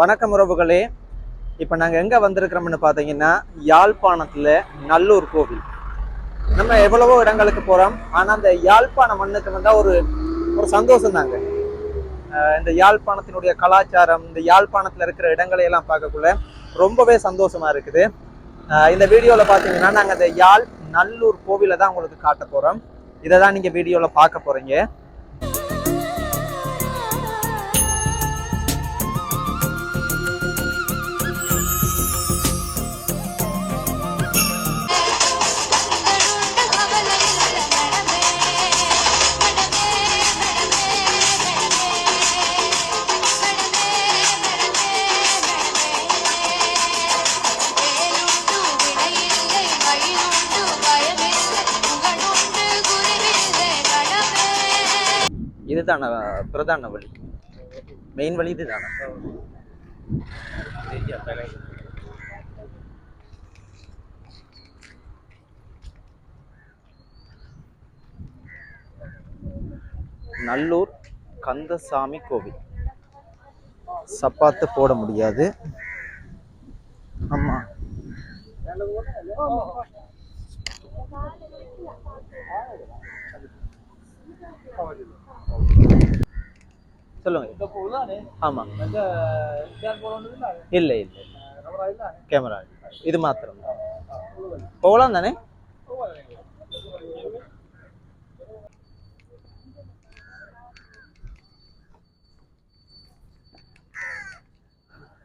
வணக்கம் உறவுகளே. இப்போ நாங்கள் எங்கே வந்திருக்கிறோம்னு பார்த்தீங்கன்னா யாழ்ப்பாணத்தில் நல்லூர் கோவில். நம்ம எவ்வளவோ இடங்களுக்கு போகிறோம் ஆனால் அந்த யாழ்ப்பாண மண்ணுக்கு வந்தால் ஒரு ஒரு சந்தோஷம் தாங்க. இந்த யாழ்ப்பாணத்தினுடைய கலாச்சாரம் இந்த யாழ்ப்பாணத்தில் இருக்கிற இடங்களை எல்லாம் பார்க்கக்குள்ள ரொம்பவே சந்தோஷமாக இருக்குது. இந்த வீடியோவில் பார்த்தீங்கன்னா நாங்கள் அந்த யாழ் நல்லூர் கோவிலை தான் உங்களுக்கு காட்ட போகிறோம் இதை தான் நீங்கள் வீடியோவில் பார்க்க போகிறீங்க இதுதான? பிரதான வழி. மெயின் வழி இதுதானே? நல்லூர் கந்தசாமி கோவில். சப்பாத்து போட முடியாது. ஆமா. சொல்லுங்க. ஆமா. இல்ல இல்ல. கேமரா இது மாத்திரம். போகலாம் தானே?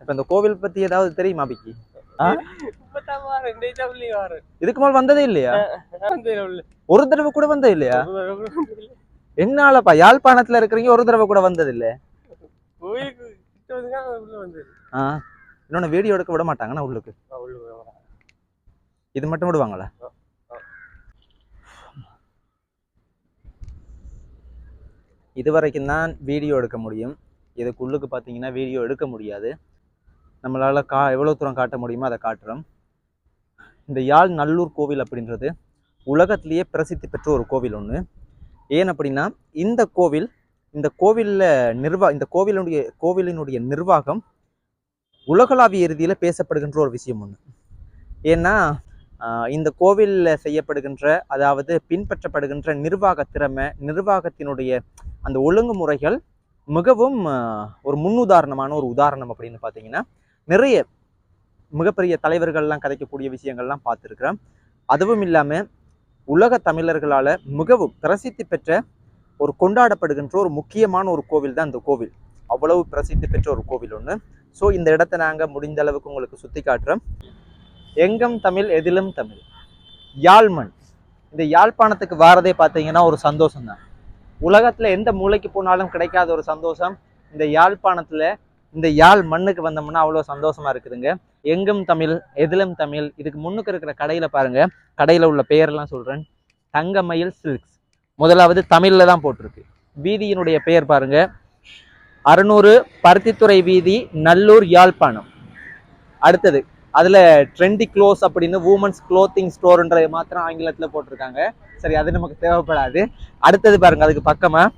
இப்ப இந்த கோவில் பத்தி ஏதாவது தெரியுமா பிக்கி? இதுக்கு மேல் வந்ததே இல்லையா? ஒரு தடவை கூட வந்தது இல்லையா? என்னாலப்பா யாழ்ப்பாணத்துல இருக்கிறீங்க ஒரு தடவை கூட வந்தது. இல்ல ஆ இன்னொன்னு வீடியோ எடுக்க விட மாட்டாங்கண்ணா உள்ளுக்கு. இது மட்டும் விடுவாங்களா? இது வரைக்கும் தான் வீடியோ எடுக்க முடியும். இதுக்கு உள்ளுக்கு பார்த்தீங்கன்னா வீடியோ எடுக்க முடியாது. நம்மளால கா எவ்வளோ தூரம் காட்ட முடியுமோ அதை காட்டுறோம். இந்த யாழ் நல்லூர் கோவில் அப்படின்றது உலகத்திலேயே பிரசித்தி பெற்ற ஒரு கோவில் ஒன்று ஏன் அப்படின்னா இந்த கோவில் இந்த கோவிலில் நிர்வா இந்த கோவிலுடைய கோவிலினுடைய நிர்வாகம் உலகளாவிய இறுதியில் பேசப்படுகின்ற ஒரு விஷயம் ஒன்று ஏன்னா இந்த கோவிலில் செய்யப்படுகின்ற அதாவது பின்பற்றப்படுகின்ற நிர்வாக திறமை நிர்வாகத்தினுடைய அந்த ஒழுங்குமுறைகள் மிகவும் ஒரு முன்னுதாரணமான ஒரு உதாரணம் அப்படின்னு பார்த்தீங்கன்னா நிறைய மிகப்பெரிய தலைவர்கள்லாம் கதைக்கக்கூடிய விஷயங்கள்லாம் பார்த்துருக்குறோம். அதுவும் இல்லாமல் உலக தமிழர்களால் மிகவும் பிரசித்தி பெற்ற ஒரு கொண்டாடப்படுகின்ற ஒரு முக்கியமான ஒரு கோவில் தான் இந்த கோவில். அவ்வளவு பிரசித்தி பெற்ற ஒரு கோவில் ஒன்று ஸோ இந்த இடத்த நாங்கள் முடிந்த அளவுக்கு உங்களுக்கு சுற்றி காட்டுறோம். எங்கும் தமிழ் எதிலும் தமிழ். யாழ்மண். இந்த யாழ்ப்பாணத்துக்கு வாரதே பார்த்தீங்கன்னா ஒரு சந்தோஷம் தான் உலகத்தில் எந்த மூலைக்கு போனாலும் கிடைக்காத ஒரு சந்தோஷம். இந்த யாழ்ப்பாணத்தில் இந்த யாழ் மண்ணுக்கு வந்தோம்னா அவ்வளோ சந்தோஷமா இருக்குதுங்க. எங்கும் தமிழ் எதிலும் தமிழ். இதுக்கு முன்னுக்கு இருக்கிற கடையில் பாருங்க. கடையில் உள்ள பெயர்லாம் சொல்கிறேன் தங்கமயில் சில்க்ஸ். முதலாவது தமிழில் தான் போட்டிருக்கு. வீதியினுடைய பெயர் பாருங்க. அறுநூறு பருத்தித்துறை வீதி நல்லூர் யாழ்ப்பாணம். அடுத்தது அதில் ட்ரெண்டி க்ளோஸ் அப்படின்னு உமன்ஸ் க்ளோத்திங் ஸ்டோர்ன்றது மாத்திரம் ஆங்கிலத்தில் போட்டிருக்காங்க. சரி அது நமக்கு தேவைப்படாது. அடுத்தது பாருங்க அதுக்கு பக்கமாக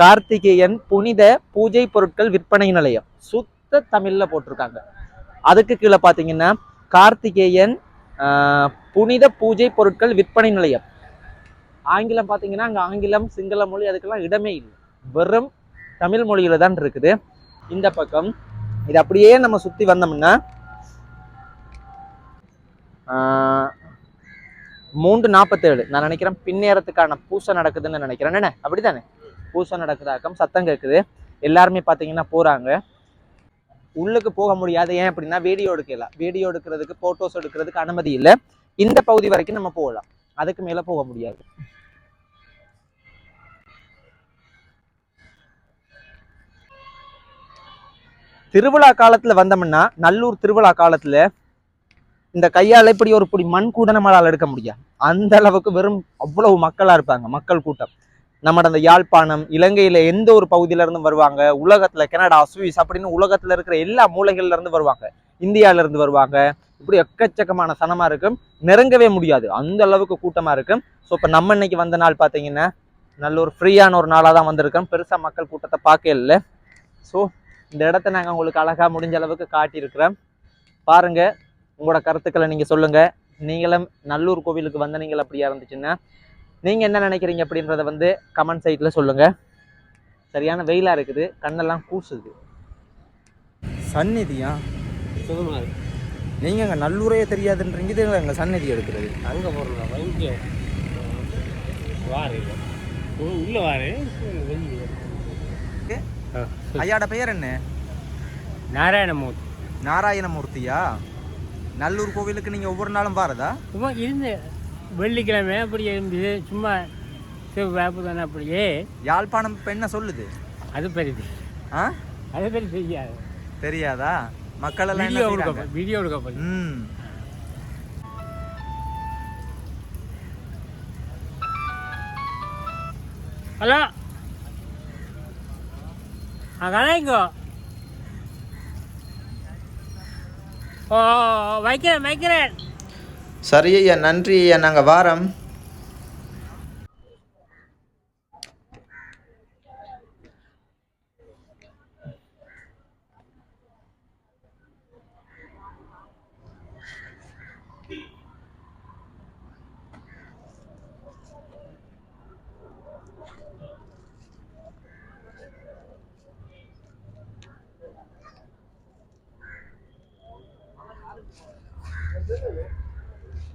கார்த்திகேயன் புனித பூஜை பொருட்கள் விற்பனை நிலையம். சுத்த தமிழ்ல போட்டிருக்காங்க. அதுக்கு கீழே பார்த்தீங்கன்னா கார்த்திகேயன் ஆஹ், புனித பூஜை பொருட்கள் விற்பனை நிலையம். ஆங்கிலம் பார்த்தீங்கன்னா அங்கே ஆங்கிலம் சிங்கள மொழி அதுக்கெல்லாம் இடமே இல்லை. வெறும் தமிழ் மொழியில தான் இருக்குது. இந்த பக்கம் இது அப்படியே நம்ம சுற்றி வந்தோம்னா ஆஹ், மூன்று நாற்பத்தேழு நான் நினைக்கிறேன் பின்னேறத்துக்கான பூசை நடக்குதுன்னு நினைக்கிறேன். என்ன அப்படித்தானே பூசை நடக்குதாக்கம் சத்தம் கேட்குது எல்லாருமே பார்த்தீங்கன்னா போகிறாங்க உள்ளுக்கு போக முடியாது. ஏன் அப்படின்னா வீடியோ எடுக்கல. வீடியோ எடுக்கிறதுக்கு ஃபோட்டோஸ் எடுக்கிறதுக்கு அனுமதி இல்லை. இந்த பகுதி வரைக்கும் நம்ம போகலாம். அதுக்கு மேலே போக முடியாது. திருவிழா காலத்துல வந்தோம்னா நல்லூர் திருவிழா காலத்துல இந்த கையால இப்படி ஒரு பிடி மண் கூட நம்மளால எடுக்க முடியாது. அந்த அளவுக்கு வெறும் அவ்வளவு மக்களா இருப்பாங்க. மக்கள் கூட்டம். நம்மட அந்த யாழ்ப்பாணம் இலங்கையில எந்த ஒரு பகுதியில இருந்து வருவாங்க. உலகத்துல கனடா சுவிஸ் அப்படின்னு உலகத்துல இருக்கிற எல்லா மூலைகள்ல இருந்து வருவாங்க. இந்தியால இருந்து வருவாங்க. இப்படி எக்கச்சக்கமான சனமா இருக்கும். நெருங்கவே முடியாது. அந்த அளவுக்கு கூட்டமா இருக்கும். ஸோ இப்போ நம்ம இன்னைக்கு வந்த நாள் பார்த்தீங்கன்னா நல்ல ஒரு ஃப்ரீயான ஒரு நாளாக தான் வந்திருக்கோம். பெருசா மக்கள் கூட்டத்தை பார்க்க இல்லை. ஸோ இந்த இடத்த நாங்கள் உங்களுக்கு அழகாக முடிஞ்ச அளவுக்கு காட்டியிருக்கிறோம். பாருங்க உங்களோட கருத்துக்களை நீங்கள் சொல்லுங்கள் நீங்களும் நல்லூர் கோவிலுக்கு வந்த நீங்கள் அப்படியா இருந்துச்சுன்னா நீங்கள் என்ன நினைக்கிறீங்க அப்படின்றத வந்து கமெண்ட் சைட்டில் சொல்லுங்கள் சரியான வெயிலாக இருக்குது கண்ணெல்லாம் கூசுது. சந்நிதியா? சுகமாக நீங்கள் அங்கே நல்லூரே தெரியாதுன்றீங்க இது எங்கள் சந்நிதி எடுக்கிறது? அங்கே போகிறோம் இங்கே. வாரு. உள்ள வாரு. ஐயாட பெயர் என்ன? நாராயணமூர்த்தி. நாராயணமூர்த்தியா? நல்லூர் கோவிலுக்கு நீங்கள் ஒவ்வொரு நாளும் வாரதா? சும்மா இருந்து வெள்ளிக்கிழமை அப்படியே இருந்தது சும்மா வேப்பு தானே அப்படியே. யாழ்ப்பாணம் என்ன சொல்லுது? அது பெரியது ஆ? அது பெரிய தெரியாது. தெரியாதா? மக்கள் எல்லாம் வீடியோ? கொடுக்க வீடியோ கொடுக்க ம். ஹலோ? கலாய்ங்கோ ஓ வைக்கிறேன் வைக்கிறேன். சரி ஐயா நன்றி ஐயா நாங்கள் வாரம்.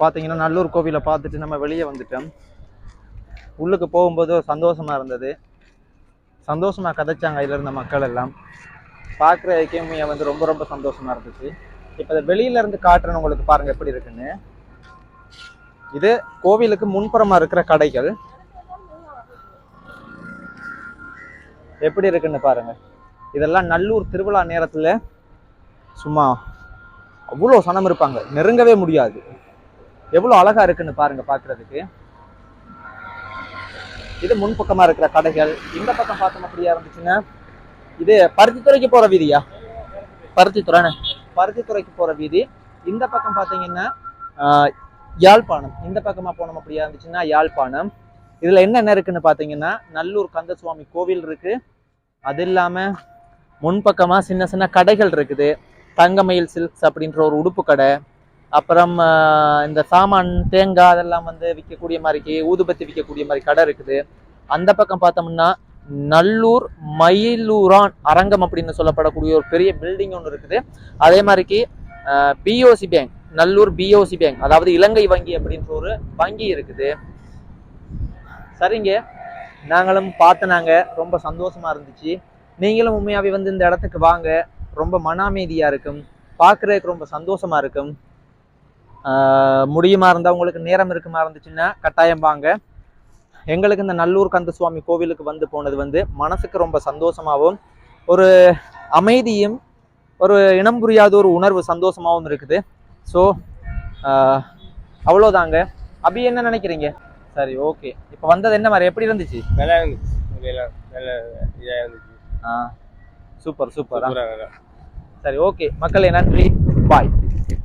பார்த்தீங்கன்னா நல்லூர் கோவிலை பார்த்துட்டு நம்ம வெளியே வந்துட்டோம். உள்ளுக்கு போகும்போது ஒரு சந்தோஷமாக இருந்தது. சந்தோஷமாக கதைச்சாங்க அதில் இருந்த மக்கள் எல்லாம். பார்க்குற ஐக்கியமையை வந்து ரொம்ப ரொம்ப சந்தோஷமாக இருந்துச்சு. இப்போ இதை வெளியில இருந்து காட்டுறேன்னு உங்களுக்கு பாருங்கள் எப்படி இருக்குன்னு. இது கோவிலுக்கு முன்புறமாக இருக்கிற கடைகள். எப்படி இருக்குன்னு பாருங்கள் இதெல்லாம் நல்லூர் திருவிழா நேரத்தில் சும்மா அவ்வளோ சனம் இருப்பாங்க. நெருங்கவே முடியாது. எவ்வளோ அழகா இருக்குன்னு பாருங்க பார்க்கிறதுக்கு இது முன்பக்கமா இருக்கிற கடைகள். இந்த பக்கம் பார்த்தோம் அப்படியா இருந்துச்சுன்னா இது பருத்தித்துறைக்கு போற வீதியா? பருத்தித்துறை பருத்தித்துறைக்கு போற வீதி. இந்த பக்கம் பார்த்தீங்கன்னா யாழ்ப்பாணம். இந்த பக்கமா போனோம் அப்படியா இருந்துச்சுன்னா யாழ்ப்பாணம். இதுல என்னென்ன இருக்குன்னு பார்த்தீங்கன்னா நல்லூர் கந்தசுவாமி கோவில் இருக்கு. அது இல்லாம முன்பக்கமா சின்ன சின்ன கடைகள் இருக்குது. தங்கமயில் சில்க்ஸ் அப்படின்ற ஒரு உடுப்பு கடை. அப்புறம் இந்த சாமான் தேங்காய் அதெல்லாம் வந்து விற்கக்கூடிய மாதிரிக்கு ஊதுபத்தி விற்கக்கூடிய மாதிரி கடை இருக்குது. அந்த பக்கம் பார்த்தோம்னா நல்லூர் மயிலூரான் அரங்கம் அப்படின்னு சொல்லப்படக்கூடிய ஒரு பெரிய பில்டிங் ஒன்று இருக்குது. அதே மாதிரிக்கு BOC bank Nallur BOC bank அதாவது இலங்கை வங்கி அப்படின்ற ஒரு வங்கி இருக்குது. சரிங்க. நாங்களும் பார்த்தனாங்க ரொம்ப சந்தோஷமா இருந்துச்சு. நீங்களும் உண்மையாகவே வந்து இந்த இடத்துக்கு வாங்க. ரொம்ப மன அமைதியாக இருக்கும். பார்க்குறதுக்கு ரொம்ப சந்தோஷமாக இருக்கும். முடியுமா இருந்தா உங்களுக்கு நேரம் இருக்குமா இருந்துச்சுன்னா கட்டாயம் வாங்க. எங்களுக்கு இந்த நல்லூர் கந்த சுவாமி கோவிலுக்கு வந்து போனது வந்து மனசுக்கு ரொம்ப சந்தோஷமாகவும் ஒரு அமைதியும் ஒரு இனம் புரியாத ஒரு உணர்வு சந்தோஷமாகவும் இருக்குது. ஸோ அவ்வளோதாங்க. அபி என்ன நினைக்கிறீங்க? சரி ஓகே இப்போ வந்தது என்ன மாதிரி? எப்படி இருந்துச்சு? நல்லா இருந்துச்சு. ஆ சூப்பர் சூப்பர் சரி ஓகே மக்களே நன்றி. பாய்